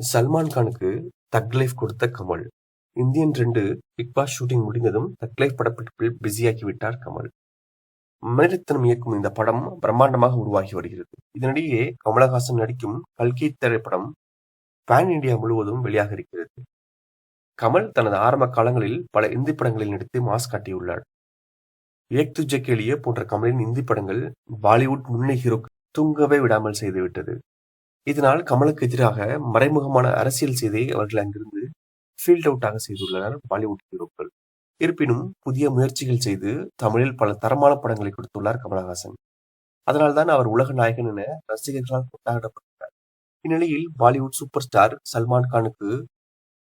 Salman கானுக்கு thug life கொடுத்த Kamal. Indian ரெண்டு Bigg Boss shooting முடிந்ததும் தக் லைஃப் படப்பிடிப்பில் பிஸியாகி விட்டார் கமல். மணிரத்னம் இயக்கும் இந்த படம் பிரம்மாண்டமாக உருவாகி வருகிறது. இதனிடையே கமலஹாசன் நடிக்கும் கல்கி திரைப்படம் பேன் இந்தியா முழுவதும் வெளியாக இருக்கிறது. கமல் தனது ஆரம்ப காலங்களில் பல இந்தி படங்களில் நடித்து மாஸ் காட்டியுள்ளார். ஏக் துஜே கேலியே போன்ற கமலின் இந்தி படங்கள் பாலிவுட் முன்னணி ஹீரோ தூங்கவே விடாமல் செய்துவிட்டது. இதனால் கமலுக்கு எதிராக மறைமுகமான அரசியல் செய்தியை அவர்கள் அங்கிருந்து ஃபீல்ட் அவுட்டாக செய்துள்ளனர் பாலிவுட் ஹீரோக்கள். இருப்பினும் புதிய முயற்சிகள் செய்து தமிழில் பல தரமான படங்களை கொடுத்துள்ளார் கமலஹாசன். அதனால்தான் அவர் உலக நாயகன் என ரசிகர்களால் கொண்டாடப்பட்டார். இந்நிலையில் பாலிவுட் சூப்பர் ஸ்டார் சல்மான் கானுக்கு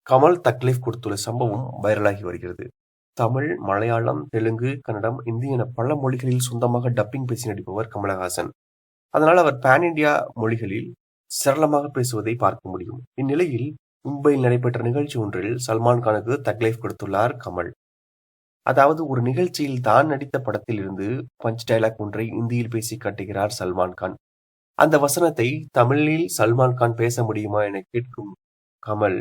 கமல் தக்லீஃப் கொடுத்துள்ள சம்பவம் வைரலாகி வருகிறது. தமிழ் மலையாளம் தெலுங்கு கன்னடம் இந்தி என பல மொழிகளில் சொந்தமாக டப்பிங் பேசி நடிப்பவர் கமலஹாசன். அதனால் அவர் பேன் இந்தியா மொழிகளில் சரளமாக பேசுவதை பார்க்க முடியும். இந்நிலையில் மும்பையில் நடைபெற்ற நிகழ்ச்சி ஒன்றில் சல்மான் கானுக்கு தக்லைஃப் கொடுத்துள்ளார் கமல். அதாவது ஒரு நிகழ்ச்சியில் தான் நடித்த படத்தில் இருந்து பஞ்ச் டைலாக் ஒன்றை இந்தியில் பேசி காட்டுகிறார் சல்மான் கான். அந்த வசனத்தை தமிழில் சல்மான் கான் பேச முடியுமா என கேட்கும் கமல்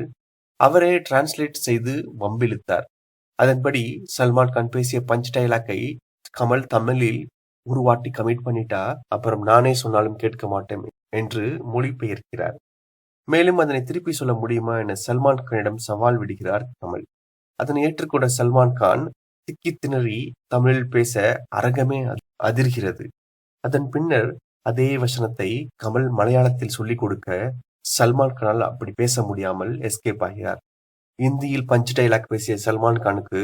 அவரே டிரான்ஸ்லேட் செய்து வம்பிழுத்தார். அதன்படி சல்மான் கான் பேசிய பஞ்ச் டைலாக்கை கமல் தமிழில் ஒரு வாட்டி கமிட் பண்ணிட்டா அப்புறம் நானே சொன்னாலும் கேட்க மாட்டேன் என்று மொழிபெயர்க்கிறார். மேலும் அதனை திருப்பி சொல்ல முடியுமா என சல்மான் கானிடம் சவால் விடுகிறார் கமல் அதனை ஏற்றுக்கொண்ட சல்மான் கான் திக்கி திணறி தமிழில் பேச அரங்கமே அதிர்கிறது. அதன் பின்னர் அதே வசனத்தை கமல் மலையாளத்தில் சொல்லிக் கொடுக்க சல்மான் கானால் அப்படி பேச முடியாமல் எஸ்கேப் ஆகிறார். இந்தியில் பஞ்ச் டைலாக் பேசிய சல்மான் கானுக்கு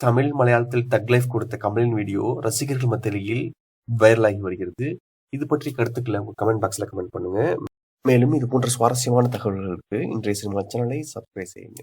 தமிழ் மலையாளத்தில் தக் லைஃப் கொடுத்த கமலின் வீடியோ ரசிகர்கள் மத்தியில் வைரலாகி வருகிறது. இது பற்றி கருத்துக்களை கமெண்ட் பாக்ஸ்ல கமெண்ட் பண்ணுங்க. மேலும் இது போன்ற சுவாரஸ்யமான தகவல்களுக்கு இன்றைய சினிமா சேனலை சப்ஸ்கிரைப் செய்யுங்க.